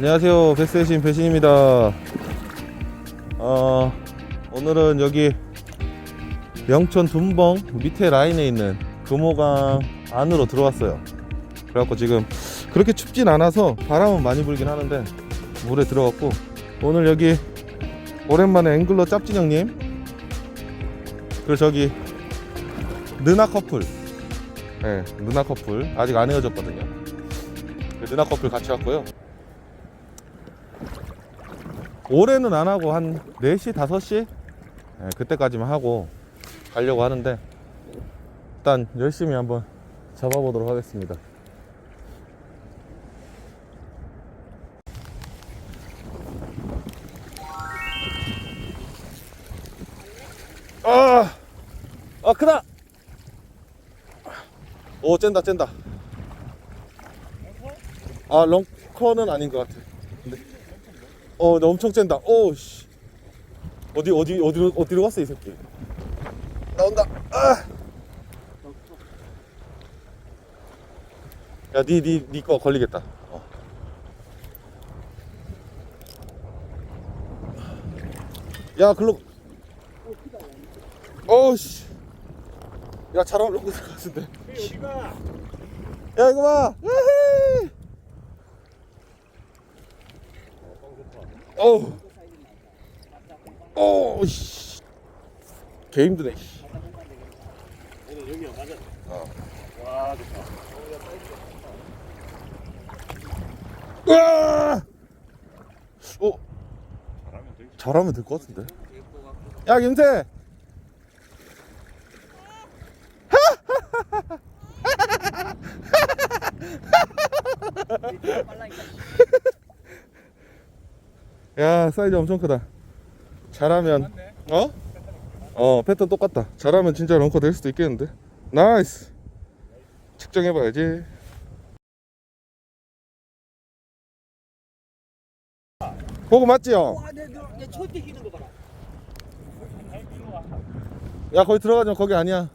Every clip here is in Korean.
안녕하세요. 베스의 신 배신입니다. 어, 오늘은 여기 명천 둔벙 밑에 라인에 있는 금호강 안으로 들어왔어요. 그래갖고 지금 그렇게 춥진 않아서 바람은 많이 불긴 하는데 물에 들어갔고 오늘 여기 오랜만에 앵글러 짭진 형님 그리고 저기 느나 커플. 예, 느나 커플. 아직 안 헤어졌거든요. 그 느나 커플 같이 왔고요 올해는 안 하고 한 4시, 5시? 예, 그때까지만 하고 가려고 하는데 일단 열심히 한번 잡아보도록 하겠습니다. 아! 아, 크다! 오, 쨘다, 쨘다. 아, 렁커는 아닌 것 같아. 어, 나 엄청 짠다. 오, 씨. 어디, 어디, 어디로, 어디로 갔어, 이 새끼? 나온다. 아! 야, 니, 니, 니 거 걸리겠다. 어. 야, 글로. 어우, 씨. 야, 잘 어울리는 것 같은데. 야, 이거 봐. 야헤! 어우. 어우, 씨. 개 힘드네, 씨. 오늘 여기야 맞아. 어. 와 좋다. 으아! 어, 잘하면 될 것 같은데. 야, 김태! 야, 사이즈 엄청 크다. 잘하면, 어? 어, 패턴 똑같다. 잘하면 진짜 런커 될 수도 있겠는데. 나이스! 측정해 봐야지. 보고 맞지요? 거 봐라. 야 거기 들어가지 마 거기 아니야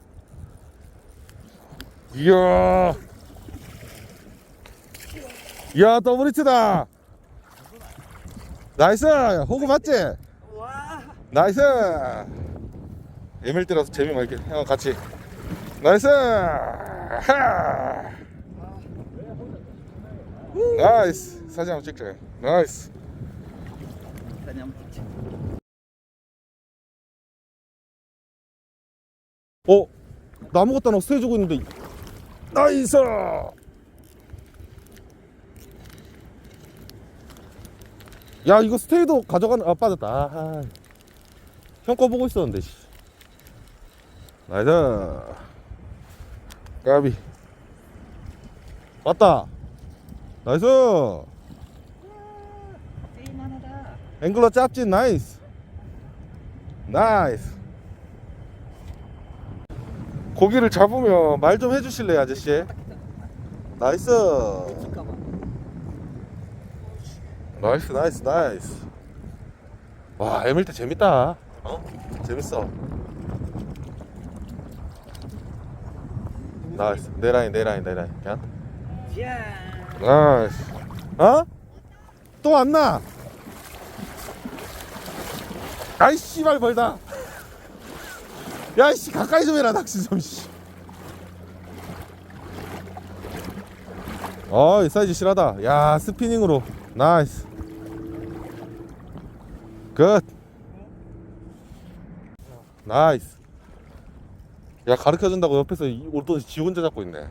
이야 이야 더블 히트다 나이스! 호구 맞지? 와, 나이스! MLT라서 재미 많게 형 같이. 나이스! 하! 나이스! 사진 한번 찍자. 나이스! 그냥 붙여. 어? 나 아무것도 안 하고 스테이 주고 있는데. 나이스 야 이거 스테이도 가져가는 아 빠졌다. 아, 형거 보고 있었는데 씨. 나이스. 까비. 왔다. 나이스. 앵글러 짭진 나이스. 나이스. 고기를 잡으면 말 좀 해주실래요 아저씨? 나이스. 나이스 나이스 나이스. 와 MLT 재밌다. 어? 재밌어. 나이스. 내 라인 내 라인 내 라인. 그냥 자, 나이스. 어? 또 안 나? 아이 씨발 벌다. 야이씨 가까이 좀 해라 낚시 좀씨. 어이 사이즈 실하다. 야 스피닝으로. 나이스 굿 나이스 야 가르쳐 준다고 옆에서 이- 올돈 지 혼자 잡고 있네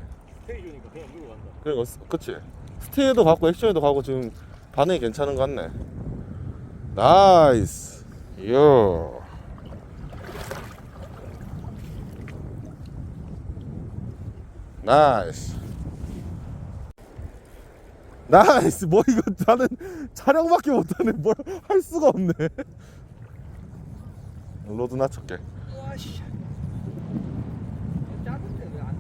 주니까 그냥 누구 간다. 그래, 어, 그치. 스테이도 가고 액션에도 가고 지금 반응이 괜찮은 것 같네. 나이스. 요. 나이스. 나이스. 뭐 이거 나는 촬영밖에 못하네. 뭘 할 수가 없네. 로드 낮췄게. 와, 씨. 작은데 왜안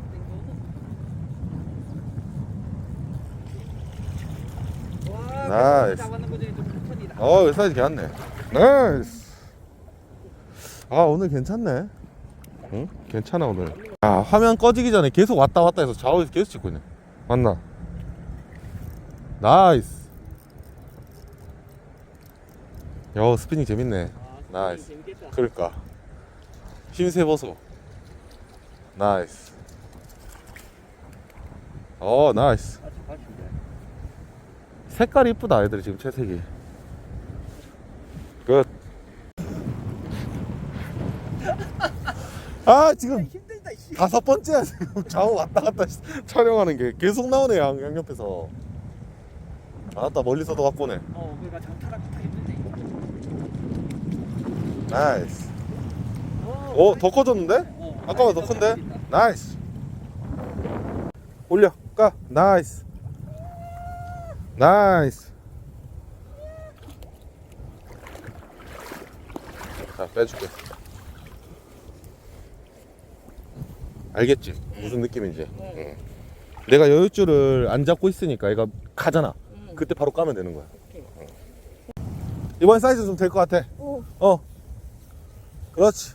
땡겨? 와, 나이스. 잡았는 거 중에 좀 큰이다. 어, 사이즈 괜찮네. 나이스. 아, 오늘 괜찮네. 응? 괜찮아, 오늘. 아, 화면 꺼지기 전에 계속 왔다 갔다 해서 좌우에서 계속 찍고 있네. 맞나? 나이스. 야 스피닝 재밌네. 아, 나이스. 그러니까? 힘세 보소 나이스. 어 나이스. 같이인데. 색깔이 이쁘다 애들이 지금 채색이. 끝. 아 지금. 다섯 번째야. 지금 좌우 왔다 갔다 시- 촬영하는 게 계속 나오네 양, 양 옆에서 아따 멀리서도 갖고 오네. 어, 그러니까 장타가 다 힘들네. 나이스. 어, 오더 커졌는데? 어, 아까보다 더 큰데? 나이스. 올려 까 나이스. 나이스. 자 빼줄게. 알겠지? 무슨 느낌인지. 응. 내가 여유줄을 안 잡고 있으니까 얘가 가잖아. 응. 그때 바로 까면 되는 거야. 오케이. 이번 사이즈 좀 될 것 같아. 어. 그렇지.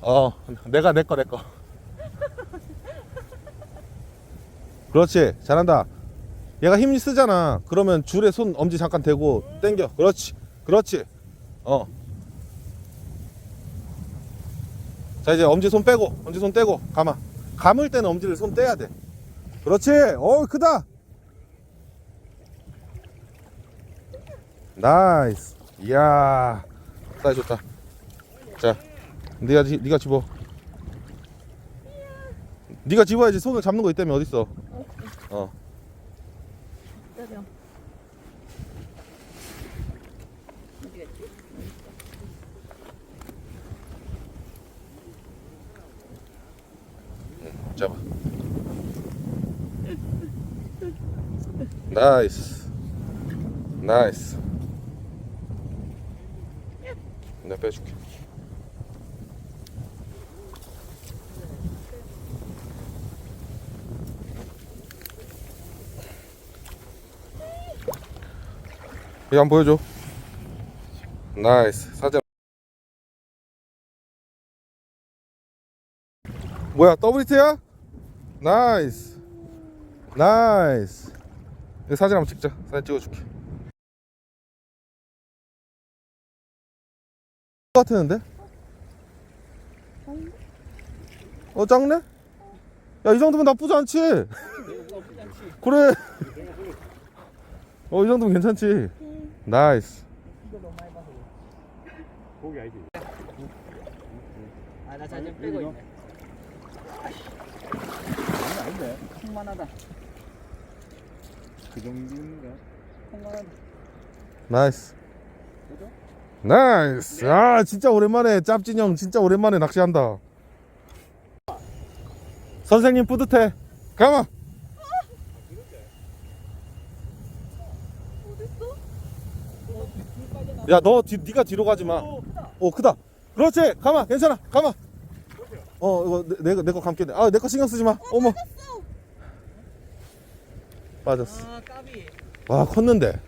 어 내가 내 거 내 거. 그렇지. 잘한다. 얘가 힘이 쓰잖아. 그러면 줄에 손 엄지 잠깐 대고 당겨. 그렇지. 그렇지. 어. 자 이제 엄지 손 빼고 엄지 손 떼고 감아. 감을 때는 엄지를 손 떼야 돼 그렇지. 어 크다. 나이스. 이야. 사이즈 좋다. 자 네가 지- 네가 집어. 네가 집어야지 손을 잡는 거 있다며 어. 어디 갔지? 잡아 나이스. 나이스. 내가 빼줄게. 이거 한번 보여줘. 나이스. 사진 뭐야 더블 히트야? 나이스. 나이스 사진 한번 찍자 사진 찍어줄게 같았는데? 어 작네? 야 이 정도면 나쁘지 않지? 그래 어 이 정도면 괜찮지? 나이스. 고기. 아, 나 자전 빼고 있네. 아닌데. 콩만하다. 그 정도인가? 나이스 그죠? 나이스 아 진짜 오랜만에 짭진 형 진짜 오랜만에 낚시한다 선생님 뿌듯해 가만 야 너 네가 뒤로 가지 마. 오 크다. 그렇지. 가만 괜찮아. 가만. 어 이거 내가 내거 감게 돼. 아내 거 신경 쓰지 마. 어머. 빠졌어. 아, 까비. 와 컸는데.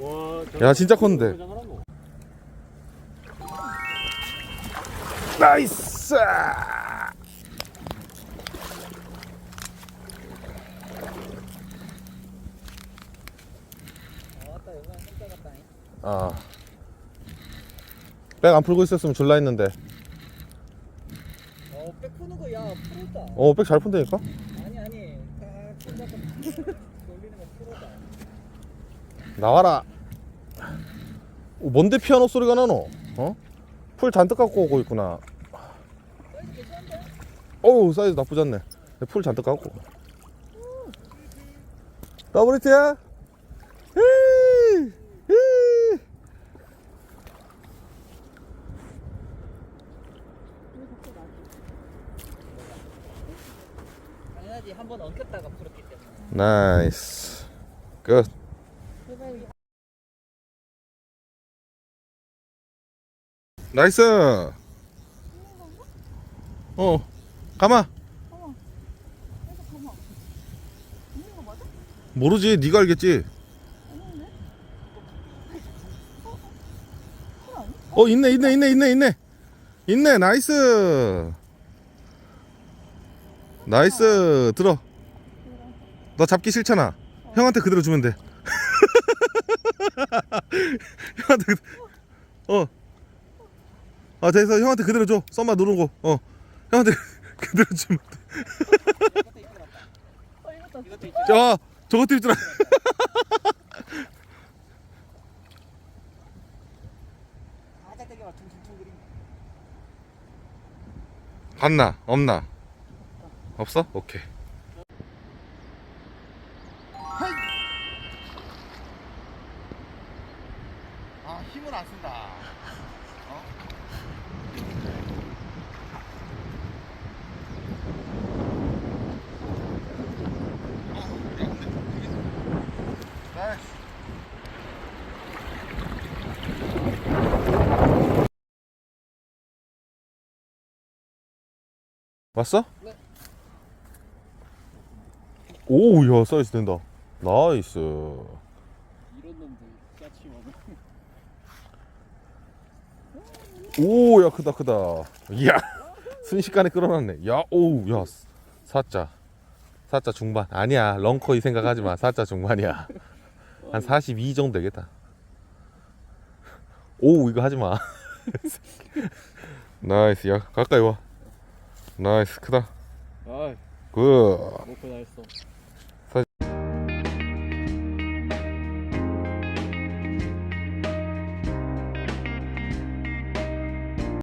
와. 야 진짜 컸는데. 나이스. 아, 맞다. 여기 한자 같다. 아. 백 안 풀고 있었으면 줄라 했는데. 어, 백 푸는 거, 야, 풀었다. 어, 백 잘 푼다니까? 아니, 아니. 딱 손잡고 돌리는 거 풀었다. 나와라. 어, 뭔데 피아노 소리가 나노? 어? 풀 잔뜩 갖고 오고 있구나. 어우, 사이즈 나쁘지 않네. 풀 잔뜩 갖고. 더블 히트야? 히이! 히이! 당연하지. 한 번 엉켰다가 풀었기 때문에. 나이스. 끝. 나이스. 어, 가마. 모르지, 네가 알겠지. 어, 있네, 있네, 있네, 있네, 있네. 있네, 나이스. 나이스, 들어. 너 잡기 싫잖아. 형한테 그대로 주면 돼. 형한테 그, 어. 아 됐어 형한테 그대로 줘. 썸마 누르고 어. 형한테 그대로 주면 이것도 있지. 야 저것도 있잖아. 퉁퉁퉁 그린 갔나 없나? 없어? 오케이. 아 힘을 안 쓴다. 왔어? 오야 사이즈 된다. 나이스. 이런 놈들 짜치면 오 야 크다 크다. 이야 순식간에 끌어놨네. 야 오우 야 사자 사자 중반 아니야 런커이 생각하지 마 사자 중반이야. 한 42 정도 되겠다. 오우 이거 하지 마. 나이스 야 가까이 와. 나이스 크다. 아 굿. 먹고 다 했어.